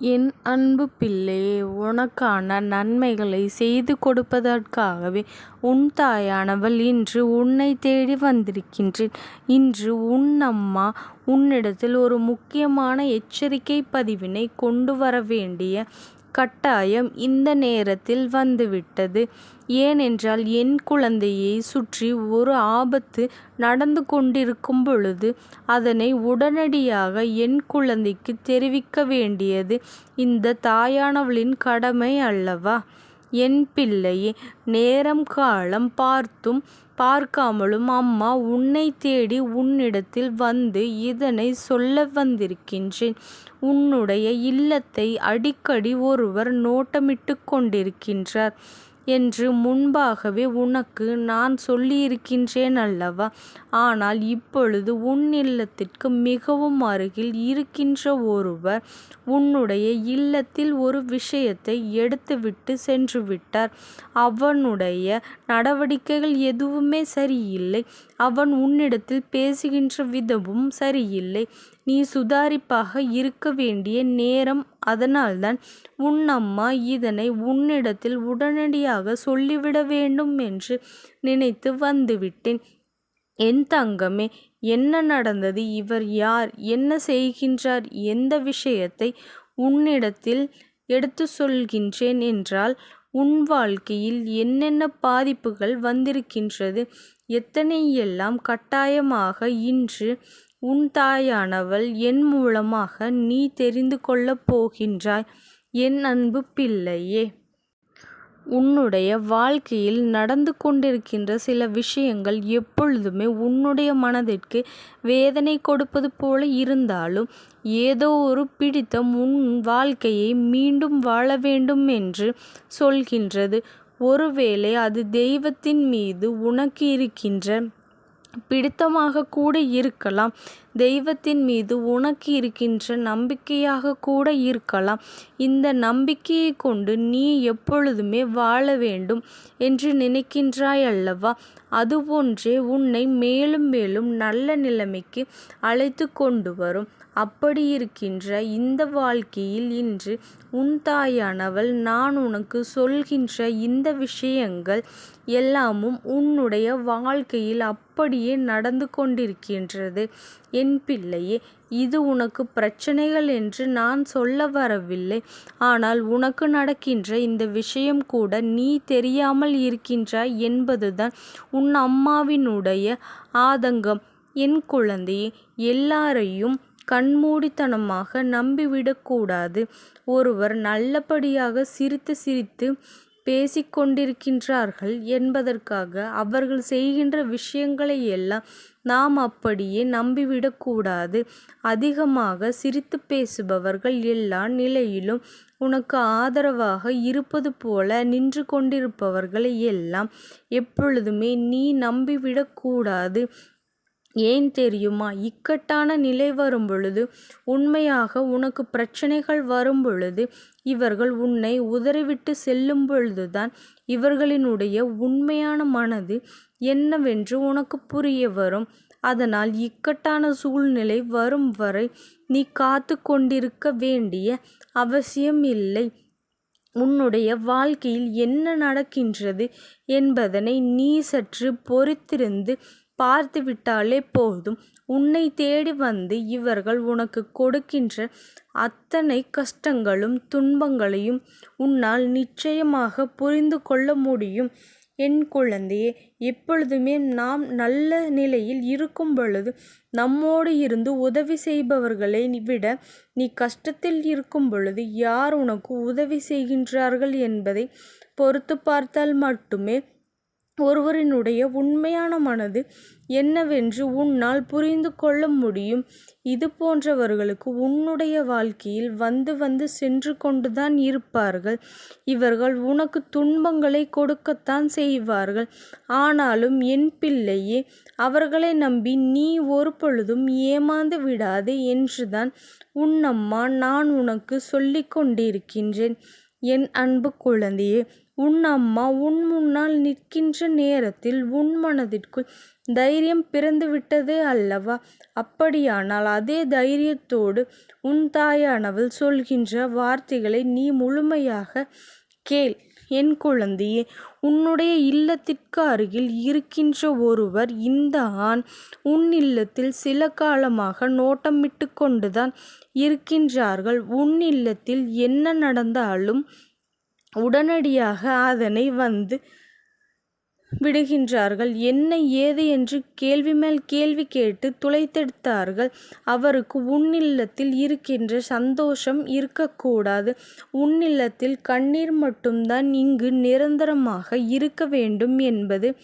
என் அன்பு பிள்ளையே உனக்கான நன்மைகளை செய்து கொடுப்பதற்காகவே உன் தாயானவள் இன்று உன்னை தேடி வந்திருக்கின்றேன். இன்று உன் அம்மா உன்னிடத்தில் ஒரு முக்கியமான எச்சரிக்கை பதிவினை கொண்டு வர வேண்டிய கட்டாயம் இந்த நேரத்தில் வந்துவிட்டது. ஏனென்றால் என் குழந்தையைச் சுற்றி ஒரு ஆபத்து நடந்து கொண்டிருக்கும்பொழுது அதனை உடனடியாக என் குழந்தைக்கு தெரிவிக்க வேண்டியது இந்த தாயானவளின் கடமை அல்லவா? என் பிள்ளையே நேரம் காலம் பார்த்தும் பார்க்காமலும் அம்மா உன்னை தேடி உன்னிடத்தில் வந்து இதனை சொல்ல வந்திருக்கின்றேன். உன்னுடைய இல்லத்தை அடிக்கடி ஒருவர் நோட்டமிட்டுக் கொண்டிருக்கின்றார் என்று முன்பாகவே உனக்கு நான் சொல்லியிருக்கின்றேன் அல்லவா? ஆனால் இப்பொழுது உன் இல்லத்திற்கு மிகவும் அருகில் இருக்கின்ற ஒருவர் உன்னுடைய இல்லத்தில் ஒரு விஷயத்தை எடுத்துவிட்டுச் சென்றுவிட்டார். அவனுடைய நடவடிக்கைகள் எதுவுமே சரியில்லை. அவன் உன்னிடத்தில் பேசுகின்ற விதமும் சரியில்லை. நீ சுதாரிப்பாக இருக்க வேண்டிய நேரம் அதனால்தான் உன் அம்மா இதனை உன்னிடத்தில் உடனடியாக சொல்லிவிட வேண்டும் என்று நினைத்து வந்துவிட்டேன். என் தங்கமே என்ன நடந்தது? இவர் யார்? என்ன செய்கின்றார்? எந்த விஷயத்தை உன்னிடத்தில் எடுத்து சொல்கின்றேன் என்றால் உன் வாழ்க்கையில் என்னென்ன பாதிப்புகள் வந்திருக்கின்றது? எத்தனை எல்லாம் கட்டாயமாக இன்று உன் தாயானவள் என் மூலமாக நீ தெரிந்து கொள்ளப் போகின்றாய். என் அன்பு பிள்ளையே. உன்னுடைய வாழ்க்கையில் நடந்து கொண்டிருக்கின்ற சில விஷயங்கள் எப்பொழுதுமே உன்னுடைய மனதிற்கு வேதனை கொடுப்பது போல இருந்தாலும் ஏதோ ஒரு பிடித்தம் உன் வாழ்க்கையை மீண்டும் வாழ வேண்டும் என்று சொல்கின்றது. ஒருவேளை அது தெய்வத்தின் மீது உனக்கு இருக்கின்ற பிடித்தமாக கூட இருக்கலாம். தெய்வத்தின் மீது உனக்கு இருக்கின்ற நம்பிக்கையாக கூட இருக்கலாம். இந்த நம்பிக்கையைக் கொண்டு நீ எப்பொழுதுமே வாழ வேண்டும் என்று நினைக்கின்றாய் அல்லவா? அதுபோன்றே உன்னை மேலும் மேலும் நல்ல நிலைமைக்கு அழைத்து கொண்டு வரும். அப்படியிருக்கின்ற இந்த வாழ்க்கையில் இன்று உன் தாயானவள் நான் உனக்கு சொல்கின்ற இந்த விஷயங்கள் எல்லாமும் உன்னுடைய வாழ்க்கையில் அப்படியே நடந்து கொண்டிருக்கின்றது. என் பிள்ளையே இது உனக்கு பிரச்சனைகள் என்று நான் சொல்ல வரவில்லை. ஆனால் உனக்கு நடக்கின்ற இந்த விஷயம் கூட நீ தெரியாமல் இருக்கின்றாய் என்பதுதான் உன் அம்மாவினுடைய ஆதங்கம். என் குழந்தையே எல்லாரையும் கண்மூடித்தனமாக நம்பிவிடக்கூடாது ஒருவர் நல்லபடியாக சிரித்து சிரித்து பேசிக்கொண்டிருக்கின்றார்கள் என்பதற்காக அவர்கள் செய்கின்ற விஷயங்களை எல்லாம் நாம் அப்படியே நம்பிவிடக்கூடாது. அதிகமாக சிரித்து சிரித்துப் பேசுபவர்கள் எல்லா நிலையிலும் உனக்கு ஆதரவாக இருப்பது போல நின்று கொண்டிருப்பவர்களை எல்லாம் எப்பொழுதுமே நீ நம்பிவிடக்கூடாது. ஏன் தெரியுமா? இக்கட்டான நிலை வரும்பொழுது உண்மையாக உனக்குப் பிரச்சினைகள் வரும்பொழுது இவர்கள் உன்னை உதறிவிட்டுச் செல்லும்பொழுதுதான் இவர்களினுடைய உண்மையான மனது என்னவென்று உனக்கு புரிய வரும். அதனால் இக்கட்டான சூழ்நிலை வரும் வரை நீ காத்து கொண்டிருக்க வேண்டிய அவசியம் இல்லை. உன்னுடைய வாழ்க்கையில் என்ன நடக்கின்றது என்பதனை நீ சற்று பொறுத்திருந்து பார்த்துவிட்டாலே போதும். உன்னை தேடி வந்து இவர்கள் உனக்கு கொடுக்கின்ற அத்தனை கஷ்டங்களும் துன்பங்களையும் உன்னால் நிச்சயமாக புரிந்து கொள்ள முடியும். என் குழந்தையே எப்பொழுதுமே நாம் நல்ல நிலையில் இருக்கும் பொழுது நம்மோடு இருந்து உதவி செய்பவர்களை விட நீ கஷ்டத்தில் இருக்கும் பொழுது யார் உனக்கு உதவி செய்கின்றார்கள் என்பதை பொறுத்து பார்த்தால் மட்டுமே ஒருவரினுடைய உண்மையான மனது என்னவென்று உன்னால் புரிந்து கொள்ள முடியும். இது போன்றவர்களுக்கு உன்னுடைய வாழ்க்கையில் வந்து வந்து சென்று கொண்டுதான் இருப்பார்கள். இவர்கள் உனக்கு துன்பங்களை கொடுக்கத்தான் செய்வார்கள். ஆனாலும் என் பிள்ளையே அவர்களை நம்பி நீ ஒரு பொழுதும் ஏமாந்து விடாதே என்றுதான் உன்னம்மா நான் உனக்கு சொல்லிக் கொண்டிருக்கின்றேன். என் அன்பு குழந்தையே உன் அம்மா உன் முன்னால் நிற்கின்ற நேரத்தில் உன் மனதிற்குள் தைரியம் பிறந்துவிட்டது அல்லவா? அப்படியானால் அதே தைரியத்தோடு உன் தாயானவள் சொல்கின்ற வார்த்தைகளை நீ முழுமையாக கேள். என் குழந்தையே உன்னுடைய இல்லத்திற்கு அருகில் இருக்கின்ற ஒருவர் இந்த ஆண் உன் இல்லத்தில் சில காலமாக நோட்டமிட்டு கொண்டுதான் இருக்கின்றார்கள். உன் இல்லத்தில் என்ன நடந்தாலும் உடனடியாக அதனை வந்து விடுகின்றார்கள். என்ன ஏது? என்று கேள்வி மேல் கேள்வி கேட்டு துளைத்தெடுத்தார்கள். அவருக்கு உன்னில்லத்தில் இருக்கின்ற சந்தோஷம் இருக்கக்கூடாது. உன்னில்லத்தில் கண்ணீர் மட்டும்தான் இங்கு நிரந்தரமாக இருக்க வேண்டும் என்பது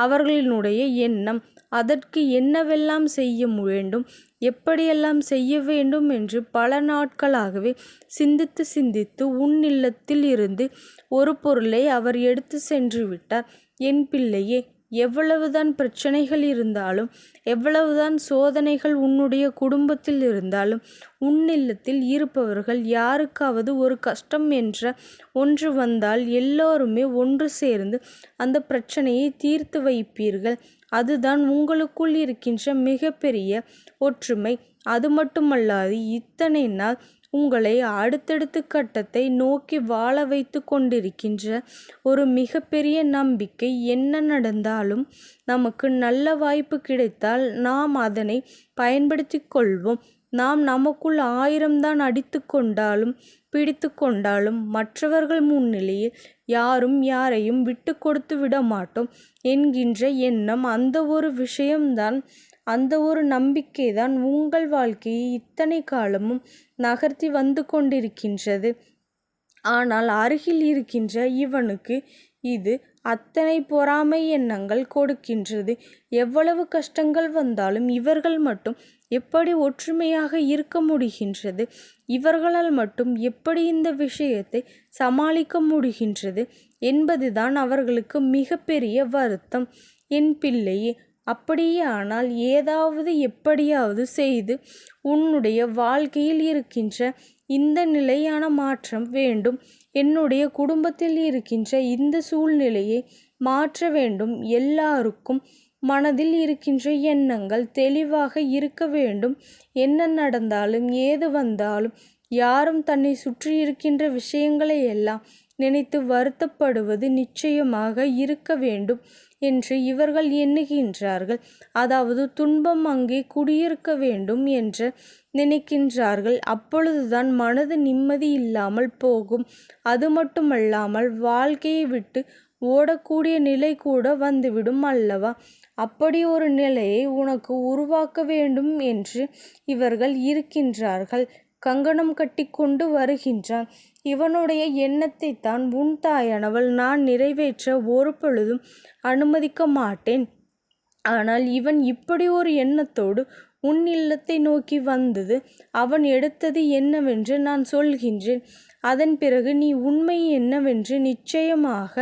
அவர்களினுடைய எண்ணம். அதற்கு என்னவெல்லாம் செய்ய வேண்டும் எப்படியெல்லாம் செய்ய வேண்டும் என்று பல நாட்களாகவே சிந்தித்து சிந்தித்து உன் இல்லத்தில் இருந்து ஒரு பொருளை அவர் எடுத்து சென்று விட்டார். என் பிள்ளையே எவ்வளவுதான் பிரச்சனைகள் இருந்தாலும் எவ்வளவுதான் சோதனைகள் உன்னுடைய குடும்பத்தில் இருந்தாலும் உன்னில்லத்தில் இருப்பவர்கள் யாருக்காவது ஒரு கஷ்டம் என்ற ஒன்று வந்தால் எல்லோருமே ஒன்று சேர்ந்து அந்த பிரச்சனையை தீர்த்து வைப்பீர்கள். அதுதான் உங்களுக்குள் இருக்கின்ற மிகப்பெரிய ஒற்றுமை. அது மட்டுமல்லாது இத்தனை நாள் உங்களை அடுத்தடுத்த கட்டத்தை நோக்கி வாழ வைத்து கொண்டிருக்கின்ற ஒரு மிகப்பெரிய நம்பிக்கை என்ன நடந்தாலும் நமக்கு நல்ல வாய்ப்பு கிடைத்தால் நாம் அதனை பயன்படுத்தி கொள்வோம். நாம் நமக்குள் ஆயிரம்தான் அடித்து கொண்டாலும் பிடித்து கொண்டாலும் மற்றவர்கள் முன்னிலையில் யாரும் யாரையும் விட்டு கொடுத்து விட மாட்டோம் என்கின்ற எண்ணம் அந்த ஒரு விஷயம்தான். அந்த ஒரு நம்பிக்கை தான் உங்கள் வாழ்க்கையை இத்தனை காலமும் நகர்த்தி வந்து கொண்டிருக்கின்றது. ஆனால் அருகில் இருக்கின்ற இவனுக்கு இது அத்தனை பொறாமை எண்ணங்கள் கொடுக்கின்றது. எவ்வளவு கஷ்டங்கள் வந்தாலும் இவர்கள் மட்டும் எப்படி ஒற்றுமையாக இருக்க முடிகின்றது? இவர்களால் மட்டும் எப்படி இந்த விஷயத்தை சமாளிக்க முடிகின்றது என்பதுதான் அவர்களுக்கு மிகப்பெரிய வருத்தம். என் பிள்ளையே அப்படியே ஆனால் ஏதாவது எப்படியாவது செய்து உன்னுடைய வாழ்க்கையில் இருக்கின்ற இந்த நிலையான மாற்றம் வேண்டும். என்னுடைய குடும்பத்தில் இருக்கின்ற இந்த சூழ்நிலையை மாற்ற வேண்டும். எல்லாருக்கும் மனதில் இருக்கின்ற எண்ணங்கள் தெளிவாக இருக்க வேண்டும். என்ன நடந்தாலும் ஏது வந்தாலும் யாரும் தன்னை சுற்றி இருக்கின்ற விஷயங்களை எல்லாம் நினைத்து வருத்தப்படுவது நிச்சயமாக இருக்க வேண்டும். என்று இவர்கள் எண்ணுகின்றார்கள். அதாவது துன்பம் அங்கே குடியிருக்க வேண்டும் என்று நினைக்கின்றார்கள். அப்பொழுதுதான் மனது நிம்மதி இல்லாமல் போகும். அது மட்டுமல்லாமல் வாழ்க்கையை விட்டு ஓடக்கூடிய நிலை கூட வந்துவிடும் அல்லவா? அப்படி ஒரு நிலையை உனக்கு உருவாக்க வேண்டும் என்று இவர்கள் இருக்கின்றார்கள். கங்கணம் கட்டி கொண்டு வருகின்றான். இவனுடைய எண்ணத்தை தான் உன் தாயானவள் நான் நிறைவேற்ற ஒரு பொழுதும் அனுமதிக்க மாட்டேன். ஆனால் இவன் இப்படி ஒரு எண்ணத்தோடு உன் இல்லத்தை நோக்கி வந்தது. அவன் எடுத்தது என்னவென்று நான் சொல்கின்றேன். அதன் பிறகு நீ உண்மை என்னவென்று நிச்சயமாக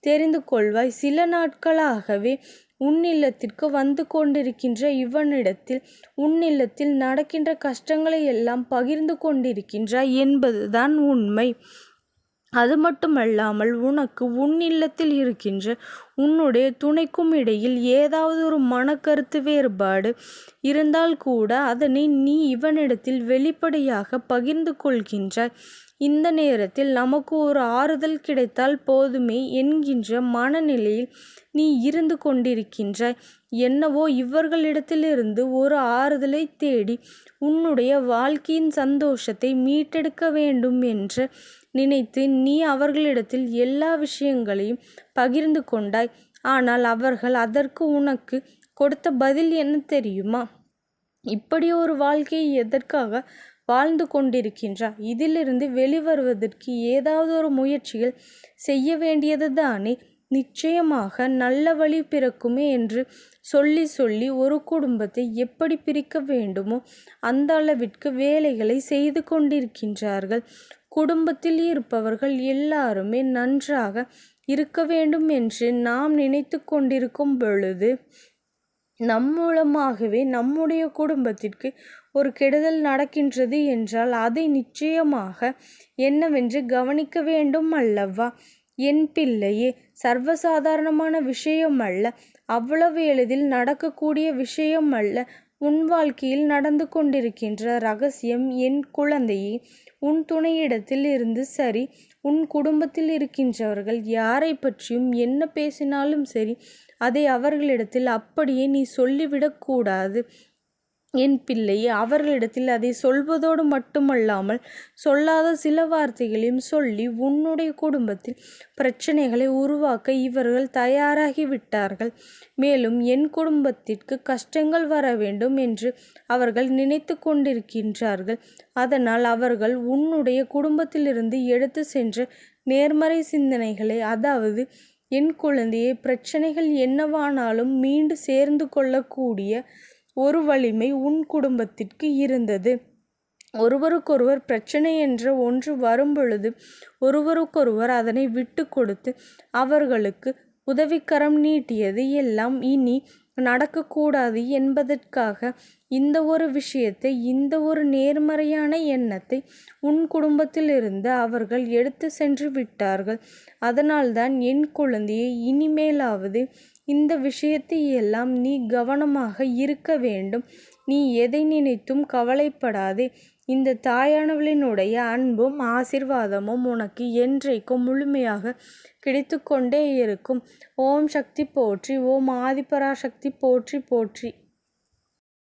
தெரிந்து கொள்வாய். சில நாட்களாகவே உன்னில்லத்திற்கு வந்து கொண்டிருக்கின்ற இவனிடத்தில் உன்னில்லத்தில் நடக்கின்ற கஷ்டங்களை எல்லாம் பகிர்ந்து கொண்டிருக்கின்றாய் என்பதுதான் உண்மை. அது மட்டுமல்லாமல் உனக்கு உன் இல்லத்தில் இருக்கின்ற உன்னுடைய துணைக்கும் இடையில் ஏதாவது ஒரு மனக்கருத்து வேறுபாடு இருந்தால் கூட அதனை நீ இவனிடத்தில் வெளிப்படையாக பகிர்ந்து கொள்கின்றாய். இந்த நேரத்தில் நமக்கு ஒரு ஆறுதல் கிடைத்தால் போதுமே என்கின்ற மனநிலையில் நீ இருந்து கொண்டிருக்கின்றாய். என்னவோ இவர்களிடத்திலிருந்து ஒரு ஆறுதலை தேடி உன்னுடைய வாழ்க்கையின் சந்தோஷத்தை மீட்டெடுக்க வேண்டும் என்று நினைத்து நீ அவர்களிடத்தில் எல்லா விஷயங்களையும் பகிர்ந்து கொண்டாய். ஆனால் அவர்கள் அதற்கு உனக்கு கொடுத்த பதில் என்ன தெரியுமா? இப்படி ஒரு வாழ்க்கையை எதற்காக வாழ்ந்து கொண்டிருக்கின்றார். இதிலிருந்து வெளிவருவதற்கு ஏதாவது ஒரு முயற்சிகள் செய்ய வேண்டியது தானே நிச்சயமாக நல்ல வழி பிறக்குமே என்று சொல்லி சொல்லி ஒரு குடும்பத்தை எப்படி பிரிக்க வேண்டுமோ அந்த அளவிற்கு வேலைகளை செய்து கொண்டிருக்கின்றார்கள். குடும்பத்தில் இருப்பவர்கள் எல்லாருமே நன்றாக இருக்க வேண்டும் என்று நாம் நினைத்து கொண்டிருக்கும் பொழுது நம் மூலமாகவே நம்முடைய குடும்பத்திற்கு ஒரு கெடுதல் நடக்கின்றது என்றால் அதை நிச்சயமாக என்னவென்று கவனிக்க வேண்டும் அல்லவா? என் பிள்ளையே சர்வசாதாரணமான விஷயம் அல்ல. அவ்வளவு எளிதில் நடக்கக்கூடிய விஷயம் அல்ல. உன் வாழ்க்கையில் நடந்து கொண்டிருக்கின்ற ரகசியம் என் குழந்தையே உன் துணையிடத்தில் இருந்து சரி உன் குடும்பத்தில் இருக்கின்றவர்கள் யாரை பற்றியும் என்ன பேசினாலும் சரி அதை அவர்களிடத்தில் அப்படியே நீ சொல்லிவிடக்கூடாது என் பிள்ளை அவர்களிடத்தில் அதை சொல்வதோடு மட்டுமல்லாமல் சொல்லாத சில வார்த்தைகளையும் சொல்லி உன்னுடைய குடும்பத்தில் பிரச்சனைகளை உருவாக்க இவர்கள் தயாராகிவிட்டார்கள். மேலும் என் குடும்பத்திற்கு கஷ்டங்கள் வர வேண்டும் என்று அவர்கள் நினைத்து கொண்டிருக்கின்றார்கள். அதனால் அவர்கள் உன்னுடைய குடும்பத்திலிருந்து எடுத்து சென்ற நேர்மறை சிந்தனைகளை அதாவது என் குழந்தையை பிரச்சனைகள் என்னவானாலும் மீண்டு சேர்ந்து கொள்ளக்கூடிய ஒரு வலிமை உன் குடும்பத்திற்கு இருந்தது. ஒருவருக்கொருவர் பிரச்சனை என்ற ஒன்று வரும்பொழுது ஒருவருக்கொருவர் அதனை விட்டு கொடுத்து அவர்களுக்கு உதவிக்கரம் நீட்டியது எல்லாம் இனி நடக்கக்கூடாது என்பதற்காக இந்த ஒரு விஷயத்தை இந்த ஒரு நேர்மறையான எண்ணத்தை உன் குடும்பத்திலிருந்து அவர்கள் எடுத்து சென்று விட்டார்கள். அதனால்தான் என் குழந்தையை இனிமேலாவது இந்த விஷயத்தை எல்லாம் நீ கவனமாக இருக்க வேண்டும். நீ எதை நினைத்தும் கவலைப்படாதே. இந்த தாயானவளினுடைய அன்பும் ஆசிர்வாதமும் உனக்கு என்றைக்கும் முழுமையாக கிடைத்து கொண்டே இருக்கும். ஓம் சக்தி போற்றி ஓம் ஆதிபராசக்தி போற்றி போற்றி.